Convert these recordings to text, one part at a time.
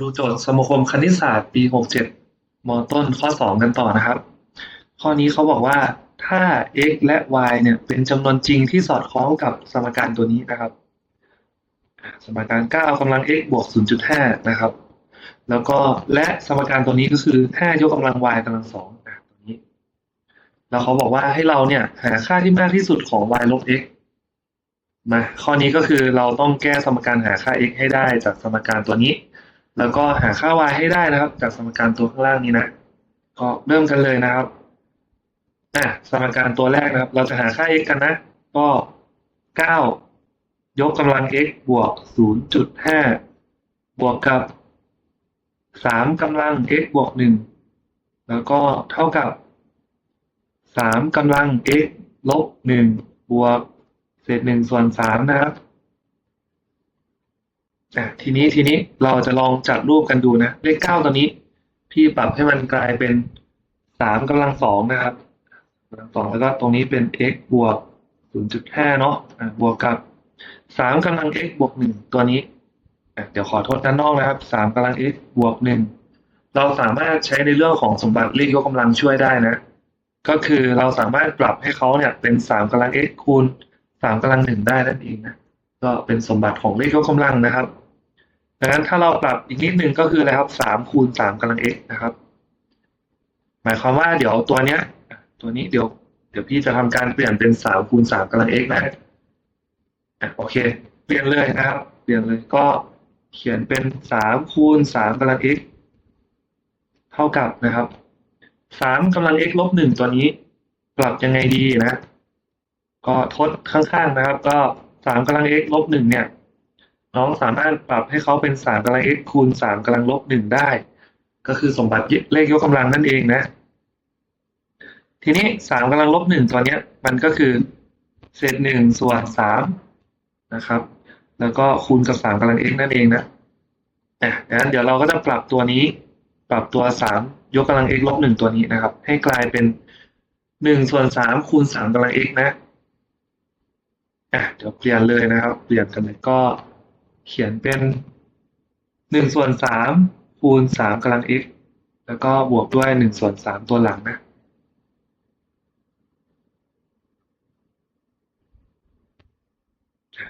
ดูโจทย์สมาคมคณิตศาสตร์ปี 67 มต้นข้อ 2 กันต่อนะครับ ข้อนี้เขาบอกว่าถ้า x และ y เนี่ยเป็นจำนวนจริงที่สอดคล้องกับสมการตัวนี้นะครับ สมการ 9กำลัง x บวก 0.5 นะครับ แล้วก็และสมการตัวนี้ก็คือ 5 ยกกำลัง y กำลัง2อะตัวนี้ แล้วเขาบอกว่าให้เราเนี่ยหาค่าที่มากที่สุดของ y ลบ x มาข้อนี้ก็คือเราต้องแก้สมการหาค่า x ให้ได้จากสมการตัวนี้ แล้วก็หาค่า y ให้ได้นะครับ จากสมการตัวข้างล่างนี้นะก็เริ่มกันเลยนะครับอะสมการตัวแรกนะครับ เราจะหาค่า x กันนะ ก็9ยกกำลัง x บวก0.5บวกกับ3กำลัง x บวก1แล้วก็เท่ากับ3กำลัง x ลบ1บวกเศษ1ส่วน3นะครับ อะทีนี้ทีนี้เราจะลองจัดรูปกันดูนะ เลขเก้าตัวนี้ พี่ปรับให้มันกลายเป็นสามกำลังสองนะครับกำลังสองแล้วก็ตรงนี้เป็น x บวกศูนย์จุดห้าเนาะอะบวกกับสามกำลัง x บวกหนึ่งตัวนี้อะเดี๋ยวขอโทษด้านนอกนะครับสามกำลัง x บวกหนึ่งเราสามารถใช้ในเรื่องของสมบัติเลขยกกำลังช่วยได้นะ ก็คือเราสามารถปรับให้เขาเนี่ยเป็นสามกำลัง x คูณสามกำลังหนึ่งได้นั่นเองนะ ก็เป็นสมบัติของเลขยกกำลังนะครับ ดังนั้นถ้าเราปรับอีกนิดนึงก็คืออะไรครับสามคูณสามกำลัง x นะครับ หมายความว่าเดี๋ยวตัวเนี้ย ตัวนี้เดี๋ยว เดี๋ยวพี่จะทำการเปลี่ยนเป็นสามคูณสามกำลัง x นะอะโอเค เปลี่ยนเลยนะครับ เปลี่ยนเลยก็เขียนเป็นสามคูณสามกำลัง x เท่ากับนะครับสามกำลัง x ลบหนึ่งตัวนี้ ปรับยังไงดีนะ ก็ทดข้างๆนะครับ ก็ สามกำลัง x ลบหนึ่งเนี่ย น้องสามารถปรับให้เขาเป็นสามกำลัง x คูณสามกำลังลบหนึ่งได้ ก็คือสมบัติเลขยกกำลังนั่นเองนะ ทีนี้สามกำลังลบหนึ่งตัวเนี้ย มันก็คือเศษหนึ่งส่วนสามนะครับ แล้วก็คูณกับสามกำลัง x นั่นเองนะอะงั้นเดี๋ยวเราก็จะปรับตัวนี้ ปรับตัวสามยกกำลัง x ลบหนึ่งตัวนี้นะครับ ให้กลายเป็นหนึ่งส่วนสามคูณสามกำลัง x นะ อะเดี๋ยวเปลี่ยนเลยนะครับ เปลี่ยนกันเลยก็เขียนเป็นหนึ่งส่วนสามคูณสามกำลัง x แล้วก็บวกด้วยหนึ่งส่วนสามตัวหลังนะ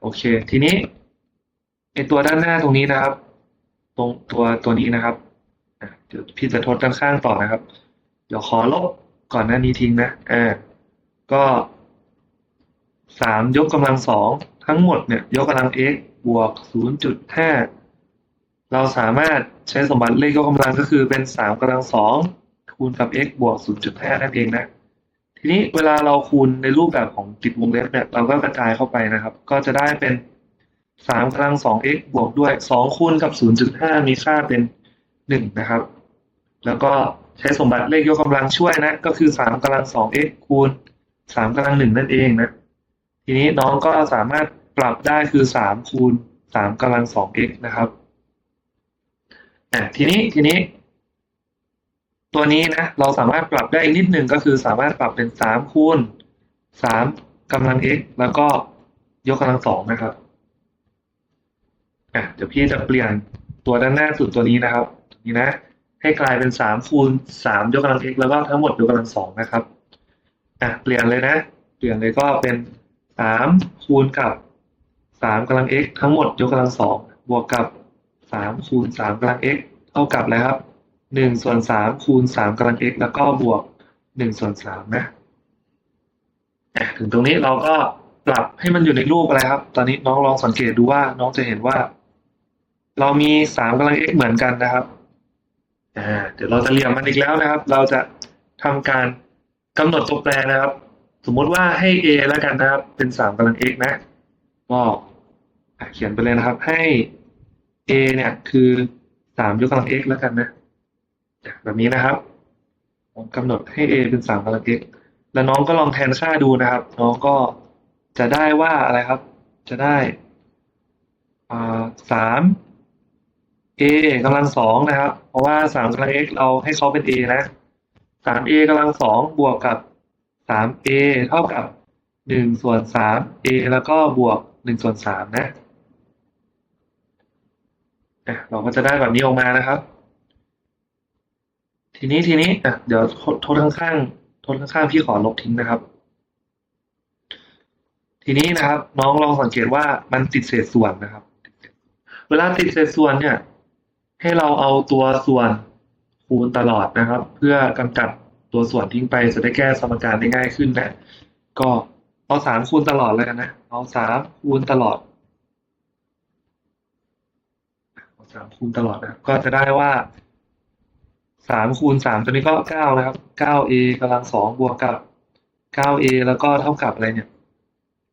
โอเค ทีนี้ไอตัวด้านหน้าตรงนี้นะครับ ตรงตัวตัวนี้นะครับเดี๋ยวพี่จะทดด้านข้างต่อนะครับ เดี๋ยวขอลบก่อนหน้านี้ทิ้งนะอ่าก็ สามยกกำลังสองทั้งหมดเนี่ยยกกำลัง x บวก0.5เราสามารถใช้สมบัติเลขยกกำลังก็คือเป็น3กำลัง2คูณกับ x บวก0.5นั่นเองนะ ทีนี้เวลาเราคูณในรูปแบบของติดวงเล็บเนี่ยเราก็กระจายเข้าไปนะครับ ก็จะได้เป็น3กำลัง 2x บวกด้วย2คูณกับ0.5มีค่าเป็น1นะครับ แล้วก็ใช้สมบัติเลขยกกำลังช่วยนะ ก็คือ3กำลัง 2x คูณ3กำลัง1นั่นเองนะ ทีนี้น้องก็สามารถปรับได้คือสามคูณสามกำลังสอง x นะครับอะทีนี้ทีนี้ ตัวนี้นะเราสามารถปรับได้อีกนิดหนึ่งก็คือสามารถปรับเป็นสามคูณสามกำลัง x แล้วก็ยกกำลังสองนะครับอะเดี๋ยวพี่จะเปลี่ยนตัวด้านหน้าสุดตัวนี้นะครับ นี่นะ ให้กลายเป็นสามคูณสามยกกำลัง x แล้วก็ทั้งหมดยกกำลังสองนะครับอะเปลี่ยนเลยนะ เปลี่ยนเลยก็เป็น สามคูณกับสามกำลัง x ทั้งหมดยกกำลังสองบวกกับสามคูณสามกำลัง x เท่ากับอะไรครับหนึ่งส่วนสามคูณสามกำลัง x แล้วก็บวกหนึ่งส่วนสามนะถึงตรงนี้เราก็ปรับให้มันอยู่ในรูปอะไรครับ ตอนนี้น้องลองสังเกตดูว่าน้องจะเห็นว่า เรามีสามกำลัง x เหมือนกันนะครับเดี๋ยวเราจะเรียงมันอีกแล้วนะครับ เราจะทำการกำหนดตัวแปรนะครับ สมมติว่าให้ a แล้วกันนะครับ เป็นสามกำลัง x นะก็เขียนไปเลยนะครับ ให้ a เนี่ยคือสามยกกำลัง x แล้วกันนะแบบนี้นะครับผมกำหนดให้ a เป็นสามกำลัง x แล้วน้องก็ลองแทนค่าดูนะครับ น้องก็จะได้ว่าอะไรครับ จะได้สาม a กำลังสองนะครับ เพราะว่าสามกำลัง x เราให้เขาเป็น a นะสาม a กำลังสองบวกกับ สาม a เท่ากับหนึ่งส่วนสาม a แล้วก็บวกหนึ่งส่วนสามนะ เราก็จะได้แบบนี้ออกมานะครับ ทีนี้ทีนี้เดี๋ยวทษข้างๆทษข้างๆพี่ขอลบทิ้งนะครับ ทีนี้นะครับ น้องลองสังเกตว่ามันติดเศษส่วนนะครับ เวลาติดเศษส่วนเนี่ย ให้เราเอาตัวส่วนคูณตลอดนะครับ เพื่อกำจัด ตัวส่วนทิ้งไปจะได้แก้สมการได้ง่ายขึ้นนะก็เอาสามคูณตลอดแล้วกันนะ เอาสามคูณตลอดเอาสามคูณตลอดนะก็จะได้ว่าสามคูณสามตัวนี้ก็เก้านะครับเก้า a กำลังสองบวกกับเก้า a แล้วก็เท่ากับอะไรเนี่ย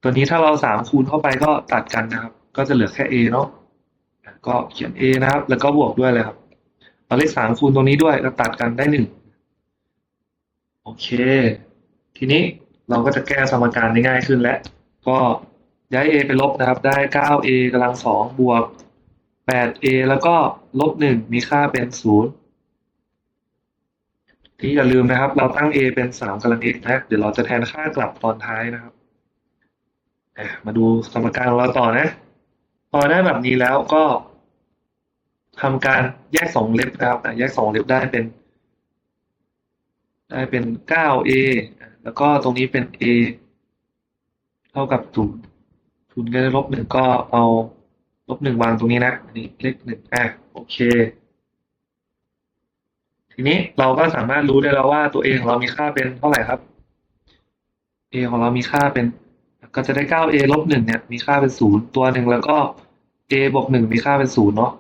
ตัวนี้ถ้าเราสามคูณเข้าไปก็ตัดกันนะครับ ก็จะเหลือแค่ a เนาะอะก็เขียน a นะครับ แล้วก็บวกด้วยเลยครับเอาเลขสามคูณตรงนี้ด้วยแล้วตัดกันได้หนึ่ง โอเค ทีนี้เราก็จะแก้สมการได้ง่ายขึ้นแล้วก็ย้าย a ไปลบนะครับ ได้ 9a กำลังสองบวก 8a แล้วก็ลบหนึ่งมีค่าเป็นศูนย์ที่อย่าลืมนะครับ เราตั้ง a เป็นสามกำลัง x นะเดี๋ยวเราจะแทนค่ากลับตอนท้ายนะครับมาดูสมการเราต่อนะ พอได้แบบนี้แล้วก็ทำการแยกสองเล็บนะครับแยกสองเล็บได้เป็น ได้เป็น 9a แล้วก็ตรงนี้เป็น a เท่ากับศูนย์ศูนย์ก็ได้ลบหนึ่งก็เอาลบหนึ่งวางตรงนี้นะอันนี้เลขหนึ่งอะโอเค ทีนี้เราก็สามารถรู้ได้แล้วว่าตัว a ของเรามีค่าเป็นเท่าไหร่ครับ a ของเรามีค่าเป็น ก็จะได้ 9a ลบหนึ่งเนี่ยมีค่าเป็นศูนย์ตัวหนึ่งแล้วก็ a บวกหนึ่งมีค่าเป็นศูนย์เนาะ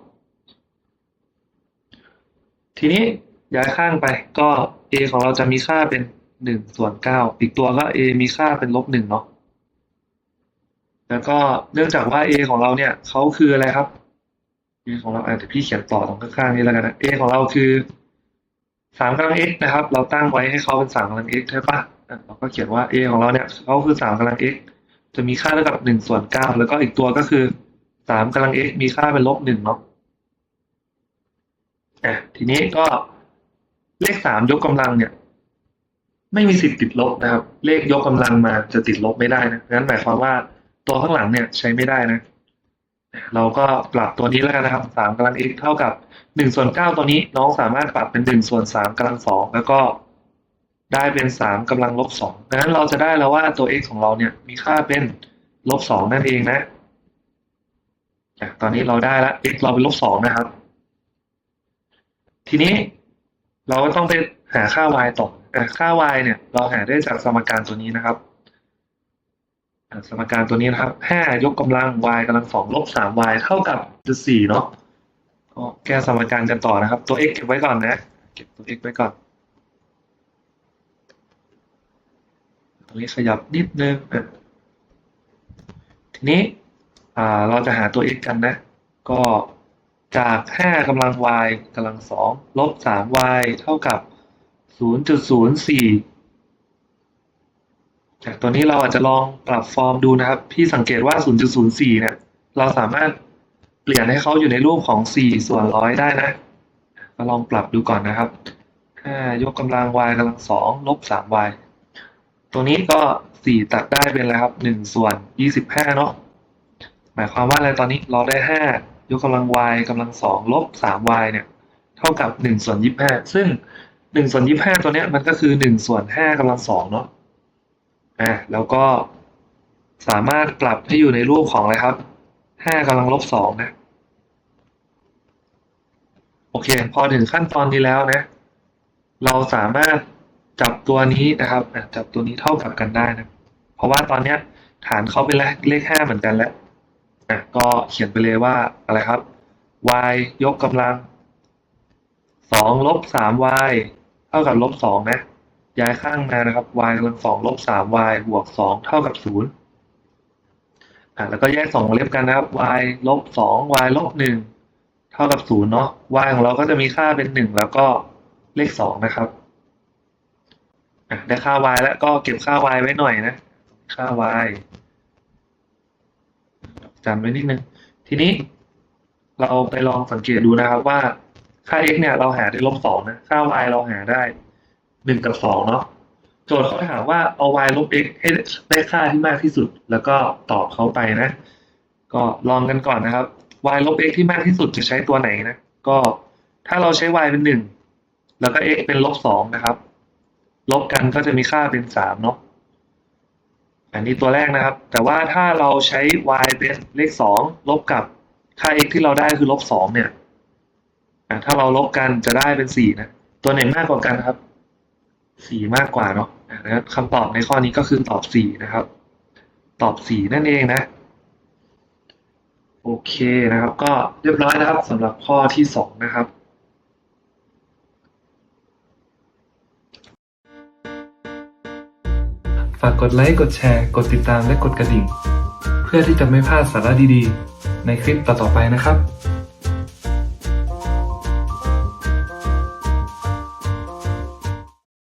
ทีนี้ ย้ายข้างไปก็ a ของเราจะมีค่าเป็นหนึ่งส่วนเก้าอีกตัวก็ a มีค่าเป็นลบหนึ่งเนาะแล้วก็เนื่องจากว่า a ของเราเนี่ยเขาคืออะไรครับ a ของเราอาจจะพี่เขียนต่อตรงข้างๆนี้แล้วกันนะ a ของเราคือสามกำลัง x นะครับ เราตั้งไว้ให้เขาเป็นสามกำลัง x ใช่ปะอะเราก็เขียนว่า a ของเราเนี่ยเขาคือสามกำลัง x จะมีค่าเท่ากับหนึ่งส่วนเก้าแล้วก็อีกตัวก็คือสามกำลัง x มีค่าเป็นลบหนึ่งเนาะอะทีนี้ก็ เลขสามยกกำลังเนี่ย ไม่มีสิทธิ์ติดลบนะครับ เลขยกกำลังมาจะติดลบไม่ได้นะงั้นหมายความว่าตัวข้างหลังเนี่ยใช้ไม่ได้นะ เราก็ปรับตัวนี้แล้วกันนะครับสามกำลัง x เท่ากับหนึ่งส่วนเก้าตัวนี้น้องสามารถปรับเป็นหนึ่งส่วนสามกำลังสองแล้วก็ได้เป็นสามกำลังลบสองดังนั้นเราจะได้แล้วว่าตัว x ของเราเนี่ยมีค่าเป็นลบสองนั่นเองนะอะตอนนี้เราได้แล้ว x เราเป็นลบสองนะครับ ทีนี้ เราก็ต้องไปหาค่า y ต่อค่า y เนี่ย เราหาได้จากสมการตัวนี้นะครับ สมการตัวนี้นะครับห้ายกกำลัง y กำลังสองลบสาม y เท่ากับจุดสี่เนาะก็แก้สมการกันต่อนะครับ ตัว x เก็บไว้ก่อนนะ เก็บตัว x ไว้ก่อน ตรงนี้ขยับนิดนึงทีนี้เราจะหาตัว x กันนะ ก็ จากห้ากำลัง y กำลังสองลบสาม y เท่ากับศูนย์จุดศูนย์สี่จากตัวนี้เราอาจจะลองปรับฟอร์มดูนะครับ พี่สังเกตว่า 0.04 เนี่ย เราสามารถเปลี่ยนให้เขาอยู่ในรูปของ 4 ส่วนร้อยได้นะก็ลองปรับดูก่อนนะครับ 5 ยกกำลัง y กำลัง 2 ลบ 3y ตัวนี้ก็ 4 ตัดได้เป็นอะไรครับ 1 ส่วน 25 เนาะหมายความว่าอะไรตอนนี้เราได้ 5 ยกกำลัง y กำลัง2ลบ 3y เนี่ย เท่ากับ1ส่วน25ซึ่ง1ส่วน25ตัวเนี้ยมันก็คือ1ส่วน5กำลัง2เนาะอะแล้วก็สามารถปรับให้อยู่ในรูปของอะไรครับห้ากำลังลบสองนะ โอเค พอถึงขั้นตอนนี้แล้วนะ เราสามารถจับตัวนี้นะครับจับตัวนี้เท่ากับกันได้นะ เพราะว่าตอนเนี้ยฐานเขาเป็นเลขห้าเหมือนกันแล้ว อะก็เขียนไปเลยว่าอะไรครับ y ยกกำลังสองลบสาม y เท่ากับลบสองนะ ย้ายข้างมานะครับ y กำลังสองลบสาม y บวกสองเท่ากับศูนย์อะแล้วก็แยกสองเล็บกันนะครับ y ลบสอง y ลบหนึ่งเท่ากับศูนย์เนาะ y ของเราก็จะมีค่าเป็นหนึ่งแล้วก็เลขสองนะครับอะได้ค่า y แล้วก็เก็บค่า y ไว้หน่อยนะ ค่า y จำไว้นิดนึง ทีนี้เราไปลองสังเกตดูนะครับว่าค่า x เนี่ยเราหาได้ลบสองนะค่า y เราหาได้หนึ่งกับสองเนาะโจทย์เขาถามว่าเอา y ลบ x ให้ได้ค่าที่มากที่สุด แล้วก็ตอบเขาไปนะ ก็ลองกันก่อนนะครับ y ลบ x ที่มากที่สุดจะใช้ตัวไหนนะ ก็ถ้าเราใช้ y เป็นหนึ่งแล้วก็ x เป็นลบสองนะครับ ลบกันก็จะมีค่าเป็นสามเนาะ อันนี้ตัวแรกนะครับ แต่ว่าถ้าเราใช้ y เป็นเลขสองลบกับค่า x ที่เราได้คือลบสองเนี่ยถ้าเราลบกันจะได้เป็นสี่นะ ตัวไหนมากกว่ากันครับสี่มากกว่าเนาะะนะครับคำตอบในข้อนี้ก็คือตอบสี่นะครับ ตอบสี่นั่นเองนะ โอเคนะครับ ก็เรียบร้อยนะครับสำหรับข้อที่สองนะครับากกดไลค์ กดแชร์ กดติดตามและกดกระดิ่ง เพื่อที่จะไม่พลาดสาระดีๆ ในคลิปต่อๆไปนะครับ